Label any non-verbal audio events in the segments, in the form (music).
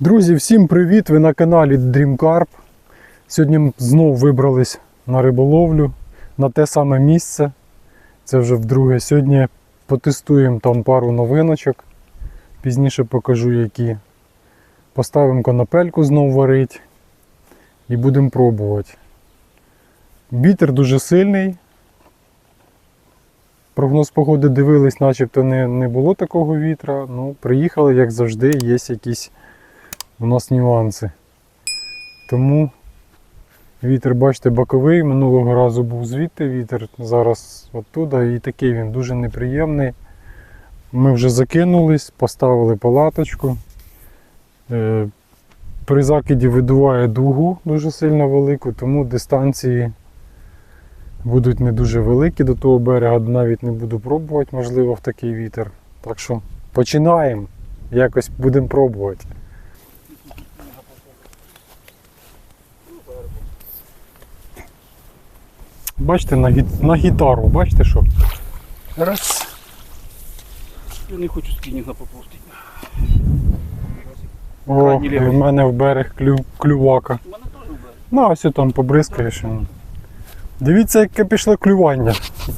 Друзі, всім привіт! Ви на каналі Dream Carp. Сьогодні знову вибрались на риболовлю на те саме місце. Це вже вдруге. Сьогодні потестуємо там пару новиночок. Пізніше покажу які. Поставимо конопельку знову варить і будемо пробувати. Вітер дуже сильний. Прогноз погоди дивились, начебто не, не було такого вітра. Ну, приїхали, як завжди, є якісь у нас нюанси. Тому вітер, бачите, боковий. Минулого разу був звідти вітер, зараз оттуда. І такий він дуже неприємний. Ми вже закинулись, поставили палаточку. Е, При закиді видуває дугу дуже сильно велику, тому дистанції будуть не дуже великі до того берега, навіть не буду пробувати, можливо, в такий вітер. Так що починаємо. Якось будемо пробувати. Бачите, на, гі- на гітару, бачите що? Раз. Я не хочу спінінга попустити. О, і в мене в берег клю, клювака. У мене теж вбере. Ну, ось там побризкаєш. Дивіться, яке пішло клювання.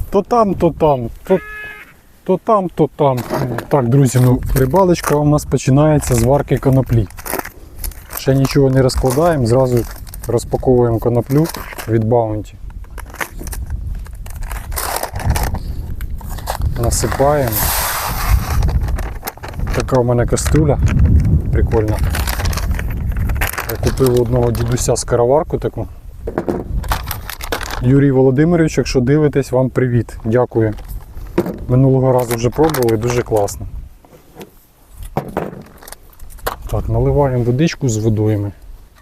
То там, то там, то, то там, то там. Так, друзі, ну рибалочка у нас починається з варки коноплі. Ще нічого не розкладаємо, зразу розпаковуємо коноплю від Bounty. Насипаємо. Така у мене кастрюля. Прикольна. Я купив у одного дідуся скороварку таку. Юрій Володимирович, якщо дивитесь, вам привіт. Дякую. Минулого разу вже пробували, дуже класно. Так, наливаємо водичку з водойми.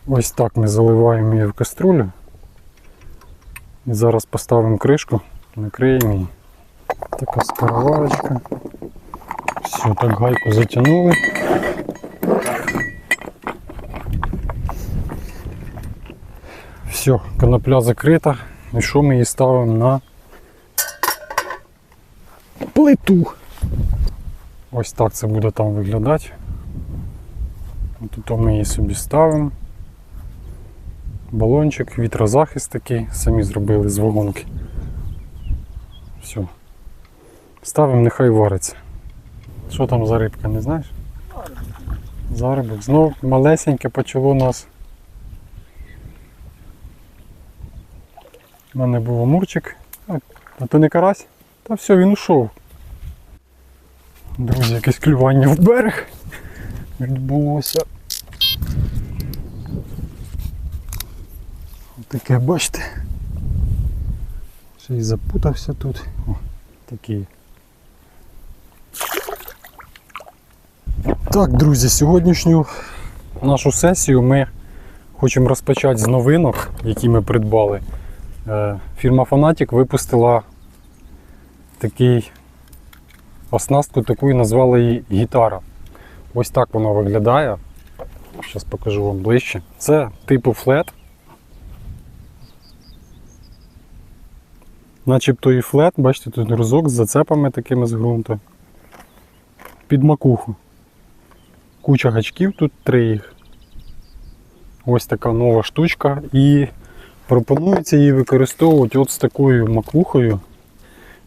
Ось так ми заливаємо її в каструлю. І зараз поставимо кришку, накриємо її. Така скороварочка. Все, так гайку затягнули. Все, конопля закрита. І що ми її ставимо на плиту. Ось так це буде там виглядати. Тут ми її собі ставимо. Балончик, вітрозахист такий, самі зробили з вагонки. Все. Ставимо, нехай вариться. Що там за рибка, не знаєш? Зарибок. Знов малесеньке почало нас. У мене був амурчик. А то не карась? Та все, він ушов. Друзі, якесь клювання в берег відбулося. Таке, бачите. Ще й запутався тут. О, такий. Так, друзі, сьогоднішню нашу сесію ми хочемо розпочати з новинок, які ми придбали. Е, Фірма Fanatic випустила такий оснастку, таку і назвали її гітара. Ось так вона виглядає. Зараз покажу вам ближче. Це типу флет. Начебто і флет, бачите, тут грузок з зацепами такими з ґрунту. Під макуху. Куча гачків, тут три їх. Ось така нова штучка. І пропонується її використовувати от з такою макухою,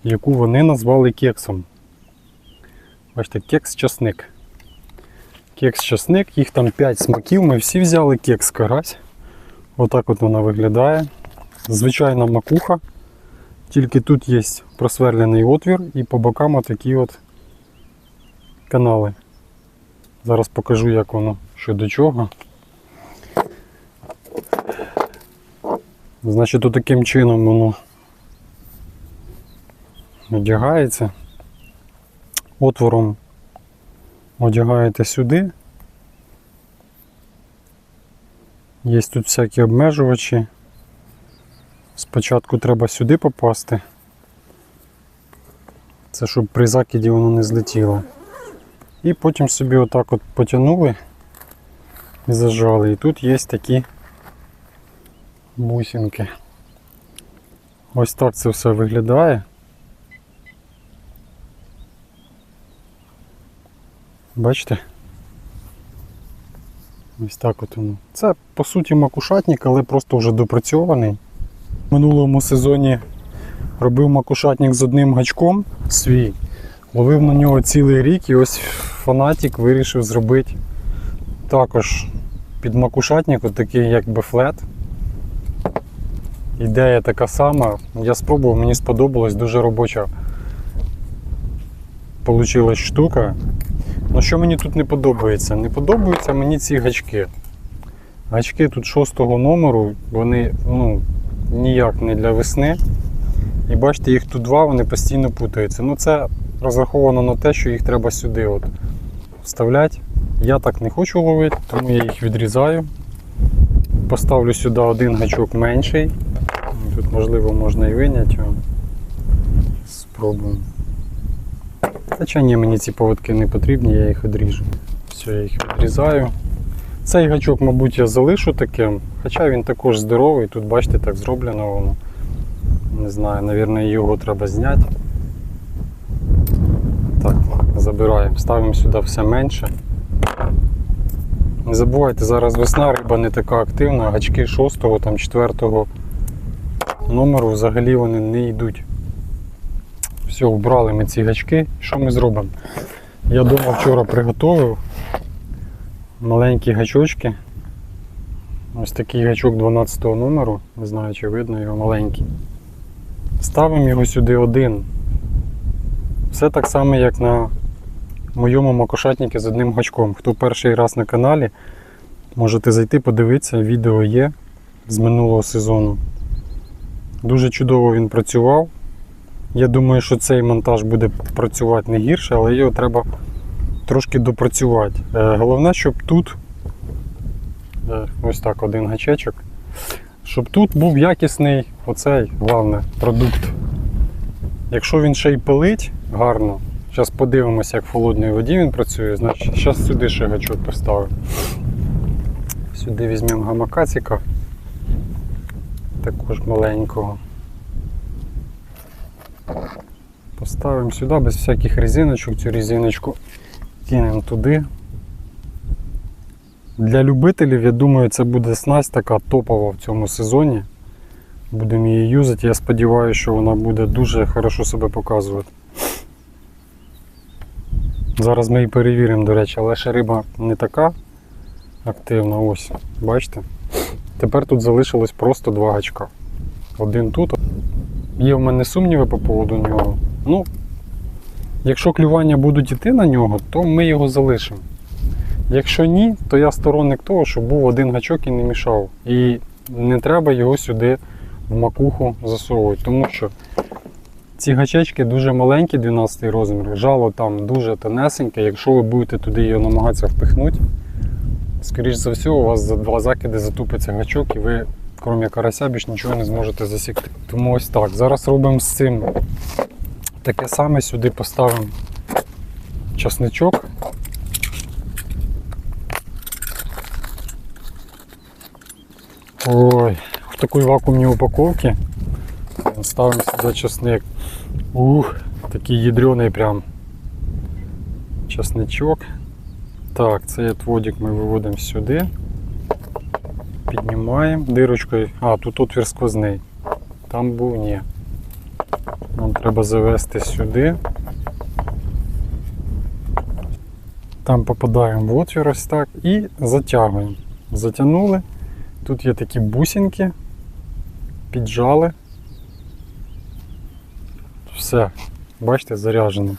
яку вони назвали кексом. Бачите, кекс-часник. Кекс-часник, їх там 5 смаків, ми всі взяли кекс карась. Отак от вона виглядає. Звичайна макуха. Тільки тут є просверлений отвір і по бокам отакі от канали. Зараз покажу, як воно що до чого. Значить, от таким чином воно одягається. Отвором одягаєте сюди. Є тут всякі обмежувачі. Спочатку треба сюди попасти. Це щоб при закиді воно не злетіло. І потім собі отак от потягнули і зажали. І тут є такі бусинки. Ось так це все виглядає. Бачите? Ось так от воно. Це по суті макушатник, але просто вже допрацьований. В минулому сезоні робив макушатник з одним гачком свій. Ловив на нього цілий рік і ось фанатік вирішив зробити також під макушатник, такий якби флет. Ідея така сама. Я спробував, мені сподобалось, дуже робоча получилась штука. Ну що мені тут не подобається? Не подобаються мені ці гачки. Гачки тут шостого номеру, вони ну, ніяк не для весни. І бачите, їх тут два, вони постійно путаються. Ну це розраховано на те, що їх треба сюди от вставляти. Я так не хочу ловити, тому я їх відрізаю. Поставлю сюди один гачок менший. Тут можливо можна і виняти. Спробуємо. Хоча ні, мені ці поводки не потрібні, я їх відріжу. Все, я їх відрізаю. Цей гачок, мабуть, я залишу таким, хоча він також здоровий, тут бачите, так зроблено воно. Не знаю, мабуть, його треба зняти. Так, забираємо, ставимо сюди все менше. Не забувайте, зараз весна, риба не така активна, гачки 6 там 4 го номеру взагалі вони не йдуть. Все, вбрали ми ці гачки. Що ми зробимо? Я дома вчора приготував маленькі гачочки. Ось такий гачок 12 го номеру, не знаю чи видно його маленький. Ставимо його сюди один. Все так само, як на моєму макошатнику з одним гачком. Хто перший раз на каналі, можете зайти, подивитися, відео є з минулого сезону. Дуже чудово він працював. Я думаю, що цей монтаж буде працювати не гірше, але його треба трошки допрацювати. Е, Головне, щоб тут е, ось так один гачечок, щоб тут був якісний оцей головне, продукт. Якщо він ще й пилить гарно, зараз подивимося, як в холодній воді він працює, значить зараз сюди ще гачок поставимо. Сюди візьмемо гамакацика, також маленького. Поставимо сюди без всяких резиночок, цю резиночку кинемо туди. Для любителів, я думаю, це буде снасть така топова в цьому сезоні. Будемо її юзати. Я сподіваюся, що вона буде дуже хорошо себе показувати. Зараз ми її перевіримо, до речі, але ще риба не така активна. Ось, бачите? Тепер тут залишилось просто два гачка. Один тут. Є в мене сумніви по поводу нього. Ну, якщо клювання будуть йти на нього, то ми його залишимо. Якщо ні, то я сторонник того, щоб був один гачок і не мішав. І не треба його сюди в макуху засовувати, тому що ці гачечки дуже маленькі, 12 розмір, жало там дуже тонесеньке. Якщо ви будете туди його намагатися впихнути, скоріш за все, у вас за два закиди затупиться гачок і ви, крім карася, більш нічого не зможете засікти. Тому ось так. Зараз робимо з цим таке саме, сюди поставимо часничок. Ой, в такій вакуумній упаковці ставимо сюди часник. Ух, такий ядрений прям часничок. Так, цей отводик ми виводимо сюди. Піднімаємо дирочкою. А, тут отвір сквозний. Там був ні. Нам треба завести сюди. Там попадаємо в отвір ось так і затягуємо. Затягнули. Тут є такі бусинки, піджали. Все, бачите, заряджено.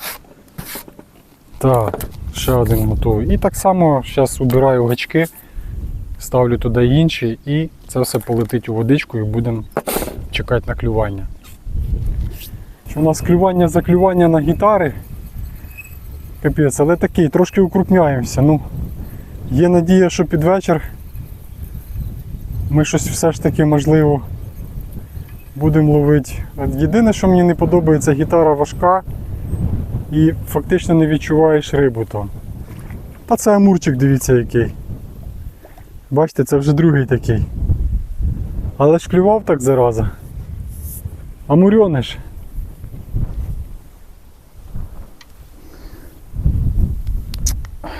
Так, ще один готовий. І так само зараз убираю гачки, ставлю туди інші і це все полетить у водичку і будемо чекати на клювання. У нас клювання за клювання на гітари. Капець, але такий, трошки укрупняємося. Ну, є надія, що під вечір ми щось все ж таки можливо будемо ловити. Єдине, що мені не подобається, гітара важка і фактично не відчуваєш рибу то. Та це амурчик, дивіться який. Бачите, це вже другий такий. Але ж клював так зараза. Амурьониш.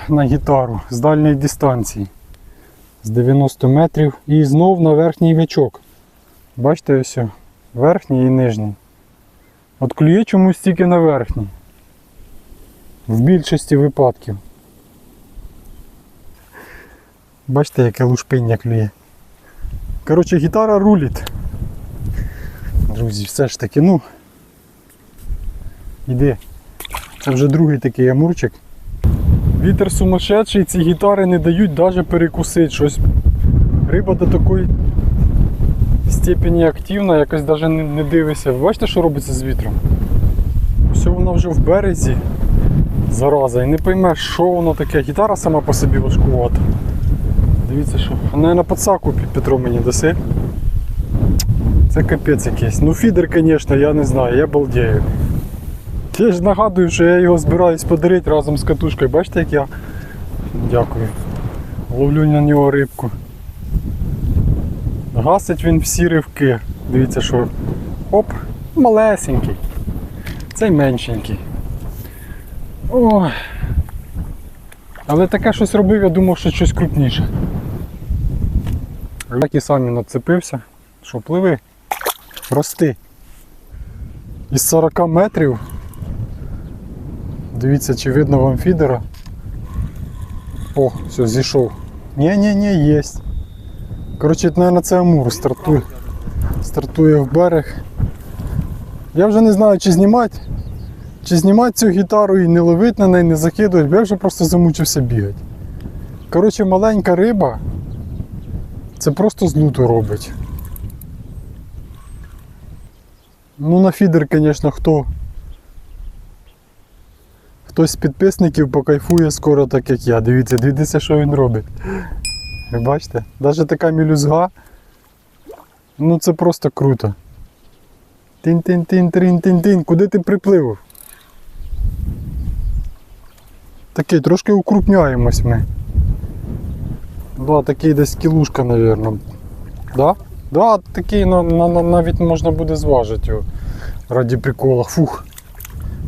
На гітару з дальньої дистанції. з 90 метрів і знов на верхній гачок. Бачите ось, верхній і нижній. От клює чомусь тільки на верхній. В більшості випадків. Бачите, яке лушпиння клює. Коротше, гітара рулить. Друзі, все ж таки, ну. Іди. Це вже другий такий амурчик. Вітер сумасшедший, ці гітари не дають навіть перекусити щось. Риба до такої степені активна, якось навіть не, дивишся. Ви бачите, що робиться з вітром? Все воно вже в березі. Зараза, і не поймеш, що воно таке. Гітара сама по собі важкувата. Дивіться, що. Вона на під Петро мені даси. Це капець якийсь. Ну фідер, звісно, я не знаю, я балдею. Я ж нагадую, що я його збираюсь подарити разом з катушкою. Бачите, як я дякую. Ловлю на нього рибку. Гасить він всі ривки. Дивіться, що оп, малесенький. Цей меншенький. Ой. Але таке щось робив, я думав, що щось крупніше. Так і самі нацепився, що пливи, рости. Із 40 метрів. Дивіться, чи видно вам фідера. О, все, зійшов. Ні-ні-ні, єсть. Коротше, мабуть, це Амур стартує. Стартує в берег. Я вже не знаю, чи знімати. Чи знімати цю гітару і не ловити на неї, не закидувати, бо я вже просто замучився бігати. Коротше, маленька риба. Це просто з луту робить. Ну, на фідер, звісно, хто. Хтось з підписників покайфує скоро так, як я. Дивіться, дивіться, що він робить. Ви бачите? Навіть така мілюзга. Ну це просто круто. Тин-тин-тин-тин-тин-тин. Куди ти приплив? Такий, трошки укрупняємось ми. Да, такий десь кілушка, мабуть. Да? Да, такий на, на- навіть можна буде зважити його. Раді прикола. Фух.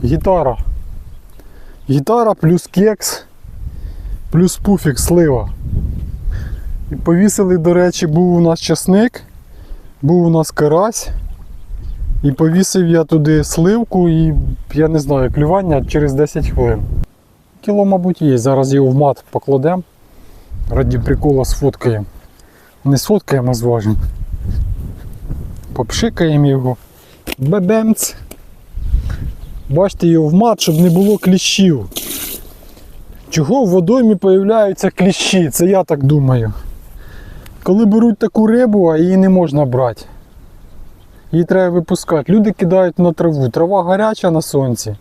Гітара. Гітара плюс кекс, плюс пуфік слива. І повісили, до речі, був у нас часник, був у нас карась. І повісив я туди сливку і я не знаю, клювання через 10 хвилин. Кіло, мабуть, є. Зараз його в мат покладемо. Раді прикола сфоткаємо. Не сфоткаємо, а зважимо. Попшикаємо його. Бебемц. Бачите його в мат, щоб не було кліщів. Чого в водоймі появляються кліщі? Це я так думаю. Коли беруть таку рибу, а її не можна брати. Її треба випускати. Люди кидають на траву. Трава гаряча на сонці.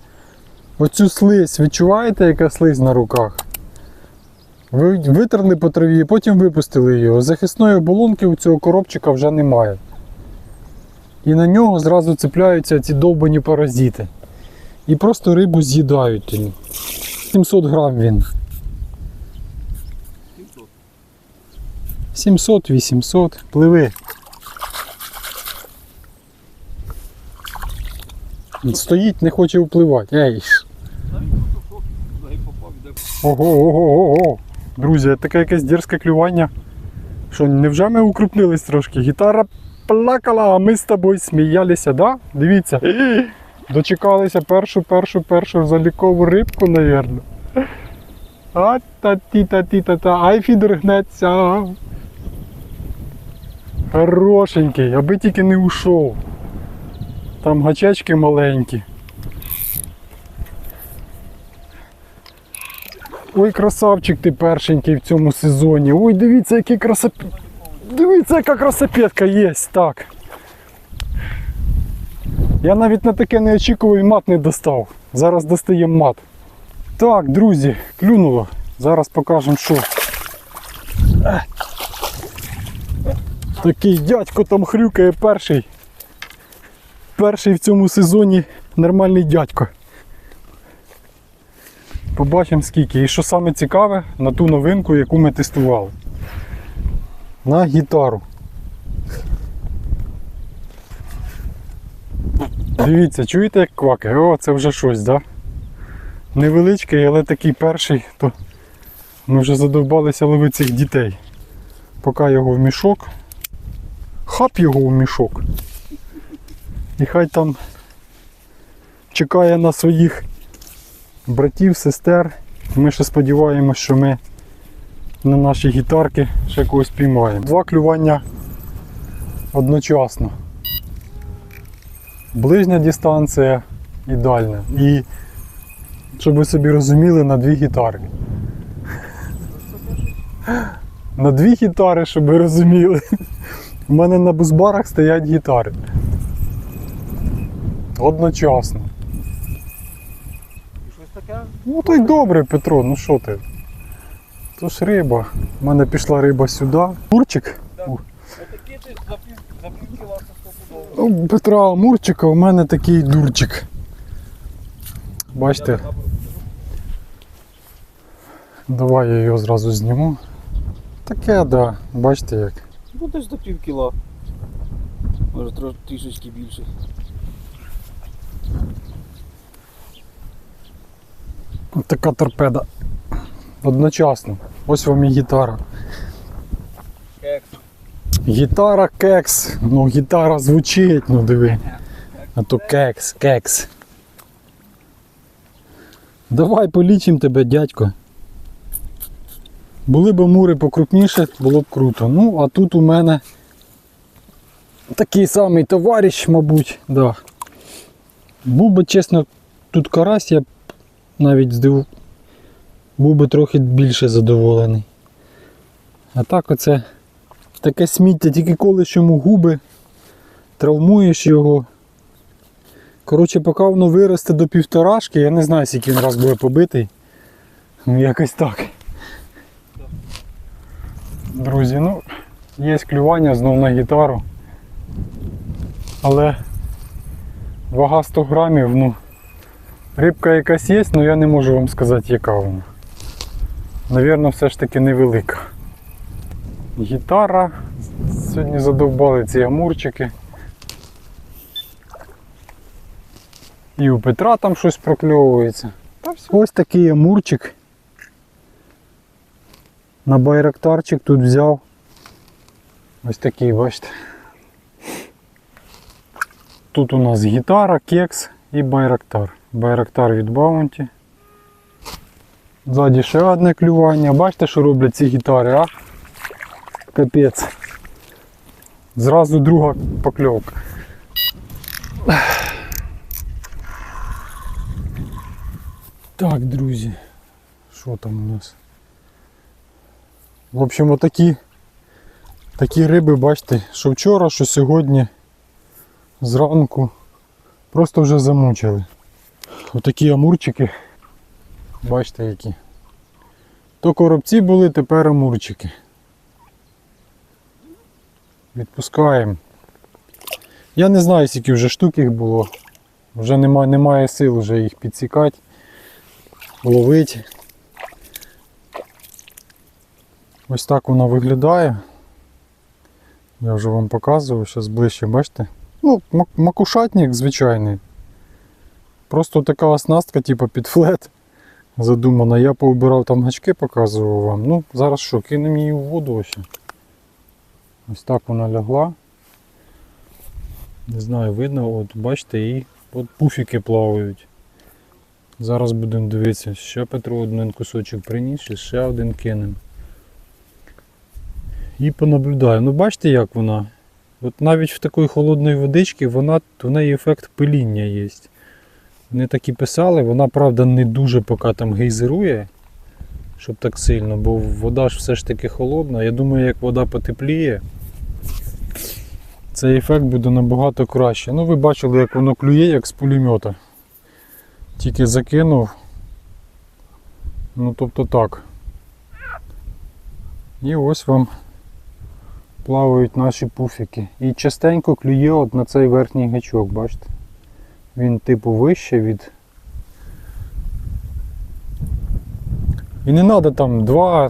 Оцю слизь, відчуваєте, яка слизь на руках? Ви витерли по траві, потім випустили його. Захисної оболонки у цього коробчика вже немає. І на нього зразу цепляються ці довбані паразити. І просто рибу з'їдають. 700 грам він. 700-800. Пливи. Стоїть, не хоче впливати. Ей. Ого, ого, ого. Друзі, таке якесь дерзке клювання. Що, невже ми укрупнились трошки? Гітара плакала, а ми з тобою сміялися, да? Дивіться. Дочекалися першу, першу, першу залікову рибку, навірно. А та ті та ті та та ай фідер гнеться. Хорошенький, аби тільки не ушов. Там гачечки маленькі. Ой, красавчик ти першенький в цьому сезоні. Ой, дивіться, який красоп... Дивіться, яка красопетка є, так. Я навіть на таке не очікував і мат не достав. Зараз достаємо мат. Так, друзі, клюнуло. Зараз покажемо, що. Такий дядько там хрюкає перший. Перший в цьому сезоні нормальний дядько. Побачимо скільки. І що саме цікаве, на ту новинку, яку ми тестували. На гітару. Дивіться, чуєте, як квакає? О, це вже щось, так? Да? Невеличкий, але такий перший, то ми вже задовбалися ловити цих дітей. поки його в мішок. Хап його в мішок. І хай там чекає на своїх братів, сестер. Ми ще сподіваємось, що ми на наші гітарки ще когось піймаємо. Два клювання одночасно. Ближня дистанція і дальня. І щоб ви собі розуміли, на дві гітари. (laughs) На дві гітари, щоб ви розуміли. У мене на бузбарах стоять гітари. Одночасно. І щось таке? Ну то й добре, Петро, ну що ти? То ж риба. У мене пішла риба сюди. Мурчик. Отакі ти за пів, за пів стопудово. Петра Мурчика у мене такий дурчик. Бачите, давай я його зразу зніму. Таке, да. Бачите як. Ну десь до пів кіла. Може трішечки більше. От така торпеда. Одночасно. Ось вам і гітара. Кекс. Гітара кекс. Ну гітара звучить, ну диви. А то кекс, кекс. Давай полічимо тебе, дядько. Були б мури покрупніше, було б круто. Ну, а тут у мене такий самий товариш, мабуть, да. Був би, чесно, тут карась, я б навіть здив... був би трохи більше задоволений. А так оце таке сміття, тільки колиш йому губи, травмуєш його. Коротше, поки воно виросте до півторашки, я не знаю, скільки він раз буде побитий. Ну якось так. Друзі, ну, є клювання знов на гітару. Але вага 100 грамів, ну, рибка якась є, але я не можу вам сказати, яка вона. Навірно, все ж таки невелика. Гітара. Сьогодні задовбали ці амурчики. І у Петра там щось прокльовується. Та все. Ось такий амурчик. На байрактарчик тут взяв. Ось такий, бачите. Тут у нас гітара, кекс і байрактар. Байрактар від Баунті. Ззаді ще одне клювання. Бачите, що роблять ці гітари, а? Капець. Зразу друга покльовка. Так, друзі. Що там у нас? В общем, отакі такі риби, бачите, що вчора, що сьогодні зранку просто вже замучили. Отакі амурчики. Бачите які. То коробці були, тепер амурчики. Відпускаємо. Я не знаю, скільки вже штук їх було. Вже немає, немає сил вже їх підсікати, ловити. Ось так воно виглядає. Я вже вам показував, зараз ближче, бачите? Ну, макушатник звичайний. Просто така оснастка, типу під флет задумана. Я поубирав там гачки, показував вам. Ну, зараз що, кинемо її в воду ось. Ось так вона лягла. Не знаю, видно, от бачите, і от пуфіки плавають. Зараз будемо дивитися, ще Петро один кусочок приніс, і ще один кинемо. І понаблюдаю. Ну бачите, як вона? От навіть в такої холодної водички вона, в неї ефект пиління є. Вони так і писали, вона правда не дуже поки там гейзерує, щоб так сильно, бо вода ж все ж таки холодна. Я думаю, як вода потепліє, цей ефект буде набагато краще. Ну ви бачили, як воно клює, як з пулемета. Тільки закинув. Ну тобто так. І ось вам плавають наші пуфіки. І частенько клює от на цей верхній гачок, бачите? Він типу вище від. І не треба там два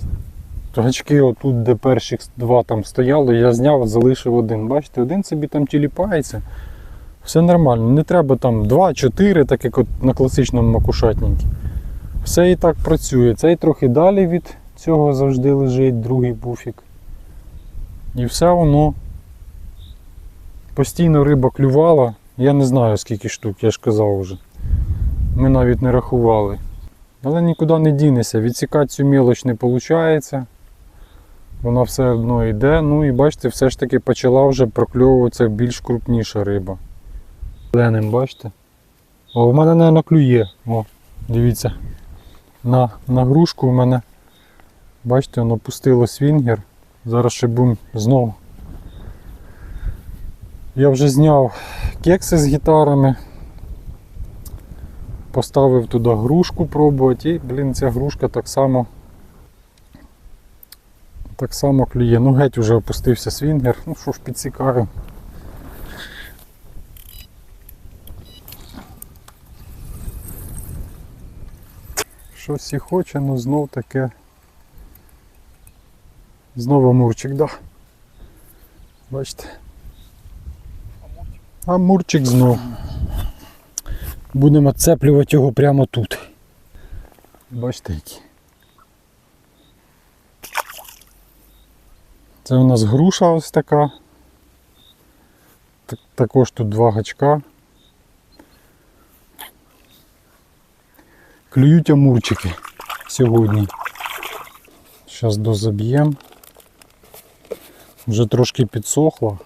гачки отут, де перших два там стояли, я зняв, залишив один. Бачите, один собі там тіліпається. Все нормально. Не треба там 2-4, так як от на класичному макушатнику. Все і так працює. Цей трохи далі від цього завжди лежить другий буфік. І все воно постійно риба клювала. Я не знаю скільки штук, я ж казав вже. Ми навіть не рахували. Але нікуди не дінеся. Відсікати цю мілоч не виходить. Вона все одно йде. Ну і бачите, все ж таки почала вже прокльовуватися більш крупніша риба. Ленем, бачите? О, в мене, мабуть, клює. О, дивіться. На, на грушку в мене, бачите, воно пустило свінгер. Зараз ще будемо знову. Я вже зняв кекси з гітарами. Поставив туди грушку пробувати і, блін, ця грушка так само так само клює. Ну геть вже опустився свінгер. Ну що ж підсікаю. Щось і хоче, ну знов таке. Знову амурчик, да. Бачите. Амурчик знов. Будемо цеплювати його прямо тут. Бачите які. Це у нас груша ось така. Також тут два гачка. Клюють амурчики сьогодні. Зараз дозаб'ємо. Вже трошки підсохло.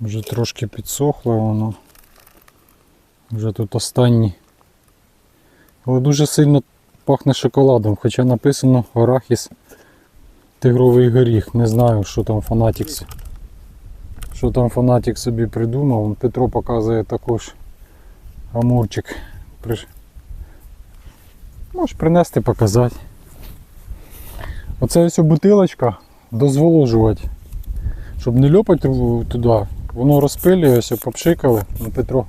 Вже трошки підсохло воно. Вже тут останні. Але дуже сильно пахне шоколадом, хоча написано арахіс тигровий горіх. Не знаю, що там фанатік. Що там фанатік собі придумав. Петро показує також амурчик. Можеш принести показати. Оце ось бутилочка дозволожувати. Щоб не льопати туди. Воно розпилює, ось попшикали. Ну, Петро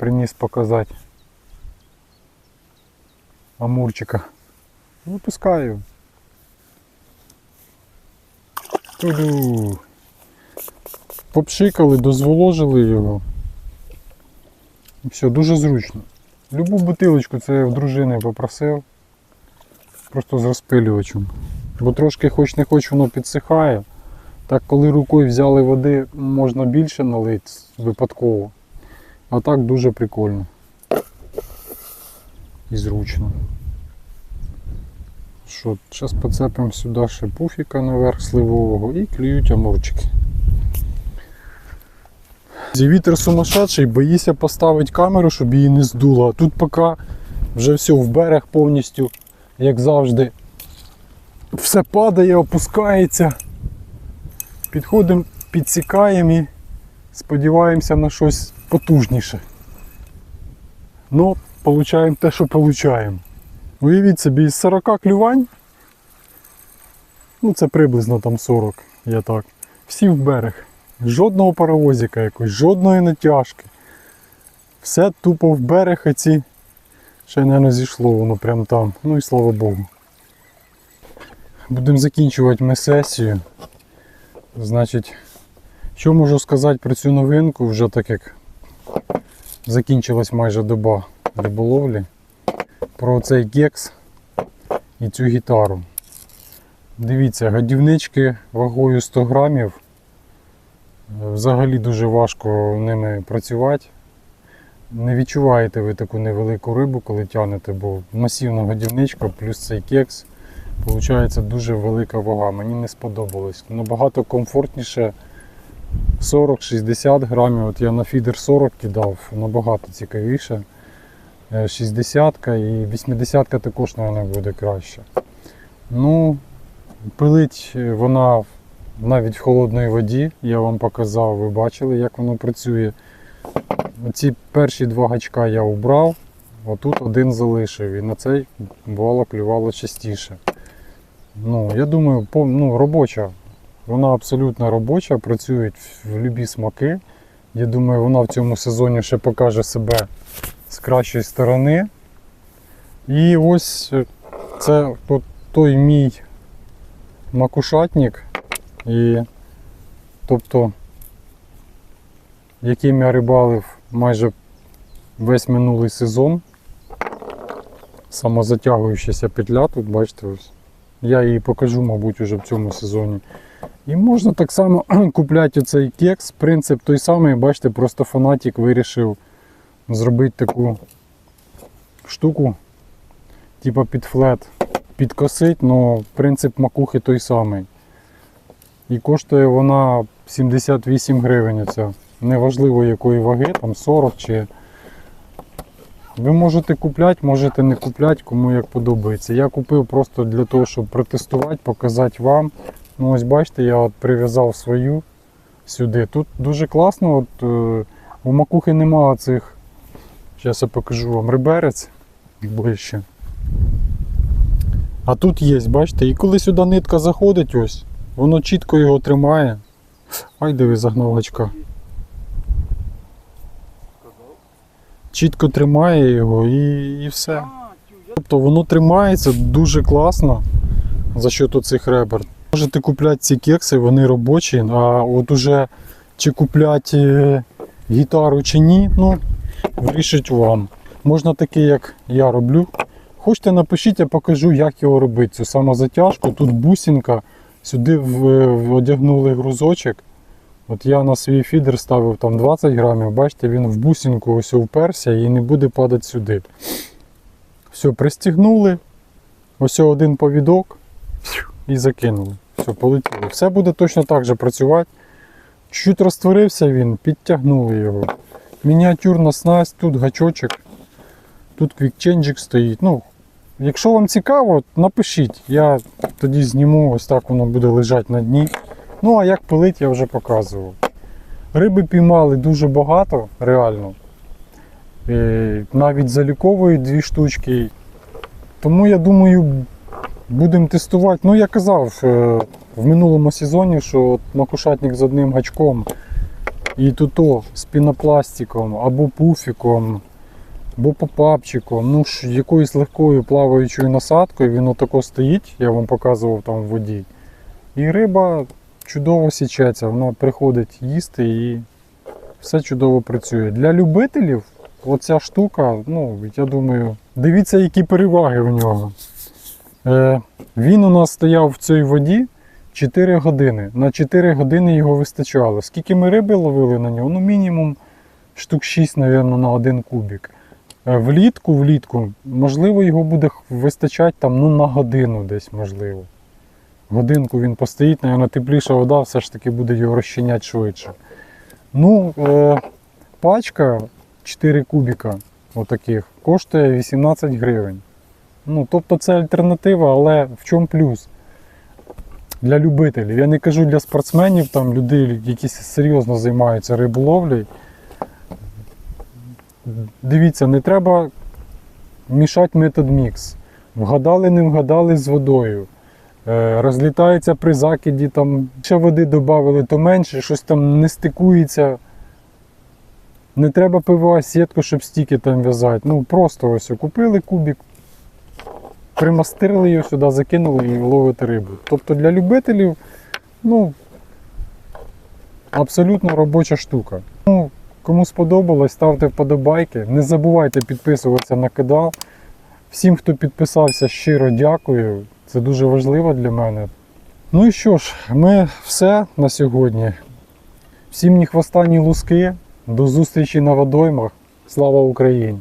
приніс показати. Амурчика. Випускаю. Туду. Попшикали, дозволожили його. І все, дуже зручно. Любу бутилочку це я в дружини попросив. Просто з розпилювачем. Бо трошки хоч не хоч воно підсихає. Так коли рукою взяли води, можна більше налити випадково. А так дуже прикольно. І зручно. Що, зараз поцепимо сюди ще пуфіка наверх сливового і клюють амурчики. Вітер сумасшедший, боїся поставити камеру, щоб її не здуло. А тут поки вже все в берег повністю, як завжди. Все падає, опускається. Підходимо, підсікаємо і сподіваємося на щось потужніше. Ну, получаємо те, що получаємо. Уявіть собі, із 40 клювань, ну це приблизно там 40, я так. Всі в берег. Жодного паровозика якось, жодної натяжки. Все тупо в берег, а ці ще не зійшло воно прямо там. Ну і слава Богу. Будемо закінчувати ми сесію. Значить, що можу сказати про цю новинку, вже так як закінчилась майже доба риболовлі. Про цей кекс і цю гітару. Дивіться, гадівнички вагою 100 грамів. Взагалі дуже важко ними працювати. Не відчуваєте ви таку невелику рибу, коли тягнете, бо масивна годівничка плюс цей кекс. Получається дуже велика вага. Мені не сподобалось. Набагато комфортніше 40-60 грамів. От я на фідер 40 кидав, набагато цікавіше. Е, 60 і 80 також, мабуть, буде краще. Ну, пилить вона навіть в холодній воді. Я вам показав, ви бачили, як воно працює. Ці перші два гачка я убрав, отут один залишив і на цей бувало клювало частіше. Ну, я думаю, ну, робоча. Вона абсолютно робоча, працює в любі смаки. Я думаю, вона в цьому сезоні ще покаже себе з кращої сторони. І ось е, це той мій макушатник, і, тобто, яким я рибалив майже весь минулий сезон. самозатягуючася петля тут, бачите, ось. Я її покажу, мабуть, уже в цьому сезоні. І можна так само (clears throat) купляти оцей кекс. Принцип той самий, бачите, просто фанатик вирішив зробити таку штуку, типа під флет, підкосить, але принцип макухи той самий. І коштує вона 78 гривень. Оця. Неважливо якої ваги, там 40 чи. Ви можете купляти, можете не купляти, кому як подобається. Я купив просто для того, щоб протестувати, показати вам. Ну ось бачите, я от прив'язав свою сюди. Тут дуже класно, от, е, у макухи немає цих. Зараз я покажу вам риберець ближче. А тут є, бачите, і коли сюди нитка заходить, ось, воно чітко його тримає. Ай, диви, загнав гачка. Чітко тримає його і, і все. Тобто воно тримається дуже класно за счет цих ребер. Можете купляти ці кекси, вони робочі, а от уже чи купляти е, гітару чи ні, ну, вирішить вам. Можна такий, як я роблю. Хочете, напишіть, я покажу, як його робити. Цю самозатяжку, тут бусинка, сюди в- в- одягнули грузочок. От я на свій фідер ставив там 20 грамів, бачите, він в бусинку ось вперся і не буде падати сюди. Все, пристігнули. Ось один повідок і закинули. Все, полетіло. Все буде точно так же працювати. Чуть розтворився він, підтягнули його. Мініатюрна снасть, тут гачочок, тут квікченджик стоїть. Ну, якщо вам цікаво, напишіть. Я тоді зніму, ось так воно буде лежати на дні. Ну, а як пилить, я вже показував. Риби піймали дуже багато, реально. Е, навіть заліковують дві штучки. Тому я думаю, будемо тестувати. Ну, я казав в минулому сезоні, що от макушатник з одним гачком і тут з пінопластиком або пуфіком, або попапчиком, ну ж якоюсь легкою плаваючою насадкою, він отако стоїть, я вам показував там в воді. І риба чудово січеться, вона приходить їсти і все чудово працює. Для любителів оця штука, ну, я думаю, дивіться, які переваги в нього. Е, він у нас стояв в цій воді 4 години. На 4 години його вистачало. Скільки ми риби ловили на нього? Ну, мінімум штук 6, мабуть, на один кубик. Е, влітку, влітку, можливо, його буде вистачати там, ну, на годину десь, можливо. Годинку він постоїть, мабуть, тепліша вода, все ж таки буде його розчиняти швидше. Ну, е, пачка 4 кубіка отаких коштує 18 гривень. Ну, тобто це альтернатива, але в чому плюс? Для любителів. Я не кажу для спортсменів, там людей, які серйозно займаються риболовлею. Дивіться, не треба мішати метод мікс. Вгадали, не вгадали з водою. Е, розлітається при закиді, там ще води додали, то менше, щось там не стикується. Не треба ПВА сітку, щоб стільки там в'язати. Ну просто ось купили кубик, примастирили його сюди, закинули і ловите рибу. Тобто для любителів, ну, абсолютно робоча штука. Ну, кому сподобалось, ставте вподобайки. Не забувайте підписуватися на канал. Всім, хто підписався, щиро дякую. Це дуже важливо для мене. Ну і що ж, ми все на сьогодні. Всім ні хвоста, ні луски. До зустрічі на водоймах. Слава Україні!